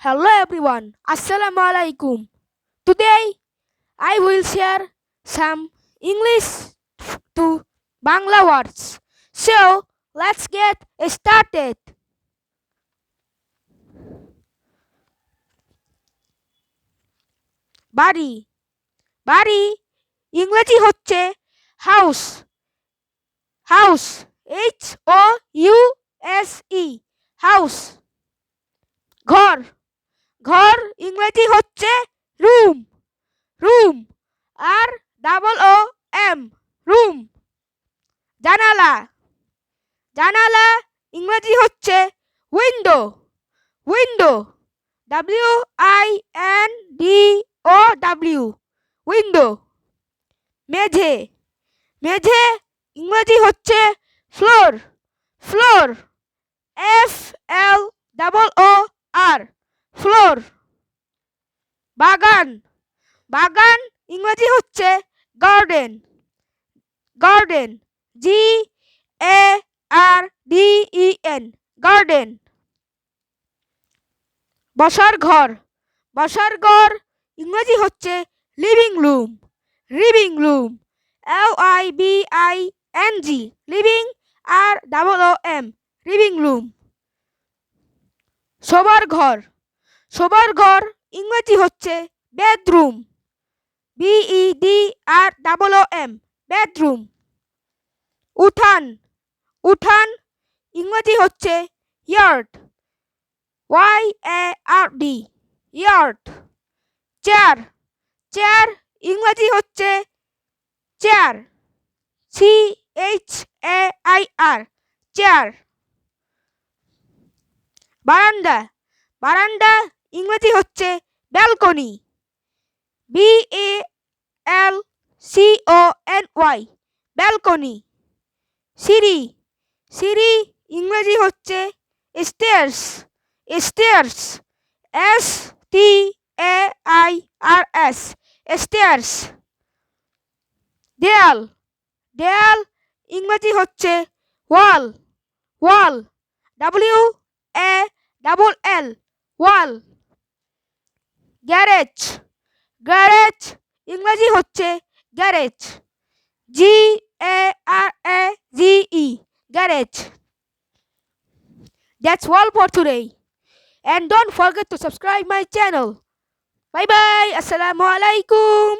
Hello everyone, Assalamu alaikum. Today I will share some English to Bangla words. So let's get started. বাড়ি বাড়ি ইংরেজি হচ্ছে house house H O U S E house ইংরেজি হচ্ছে room room, R double O M, room. জানালা জানালা ইংরেজি হচ্ছে window window, W I N D O W, window. মেঝে মেঝে ইংরেজি হচ্ছে floor floor, F L double O R floor বাগান। বাগান ইংরেজি হচ্ছে garden garden G A R D E N garden বসার ঘর। বসার ঘর ইংরেজি হচ্ছে living room living room L I V I N G living R double O M living room শোবার ঘর। শোবার ঘর ইংরেজি হচ্ছে bedroom B E D R double O M bedroom উঠান উঠান ইংরেজি হচ্ছে yard Y A R D yard chair chair ইংরেজি হচ্ছে chair C H A I R chair বারান্দা. বারান্দা, ইংরেজি হচ্ছে balcony B A L C O N Y balcony সিঁড়ি সিঁড়ি ইংরেজি হচ্ছে stairs stairs S T A I R S stairs দেয়াল দেয়াল ইংরেজি হচ্ছে wall wall W A double L wall garage garage, ইংরেজি হচ্ছে garage. G A R A G E garage. That's all for today and don't forget to subscribe my channel bye bye আসসালামু আলাইকুম